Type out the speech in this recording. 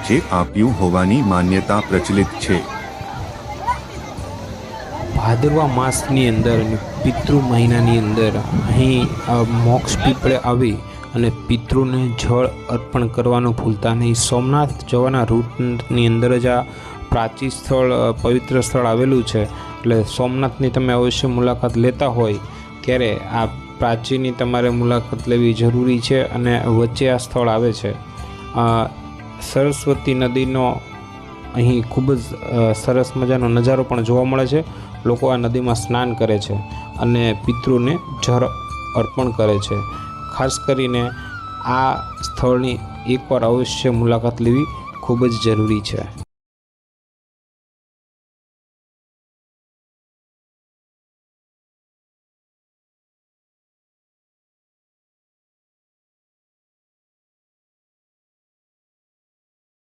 નીચે આપ્યું હોવાની માન્યતા પ્રચલિત છે. ભાદરવા માસની અંદર અને પિતૃ મહિનાની અંદર અહીં મોક્ષ પીપળે આવી અને પિતૃને જળ અર્પણ કરવાનું ભૂલતા નહીં. સોમનાથ જવાના રૂટની અંદર જ આ પ્રાચીન સ્થળ પવિત્ર સ્થળ આવેલું છે. એટલે સોમનાથની તમે અવશ્ય મુલાકાત લેતા હોય ત્યારે આ પ્રાચીનની તમારે મુલાકાત લેવી જરૂરી છે અને વચ્ચે આ સ્થળ આવે છે. સરસ્વતી નદીનો અહીં ખૂબ જ સરસ મજાનો નજારો પણ જોવા મળે છે. લોકો આ નદીમાં સ્નાન કરે છે અને પિતૃને જળ અર્પણ કરે છે. ખાસ કરીને આ સ્થળની એકવાર અવશ્ય મુલાકાત લેવી ખૂબ જ જરૂરી છે.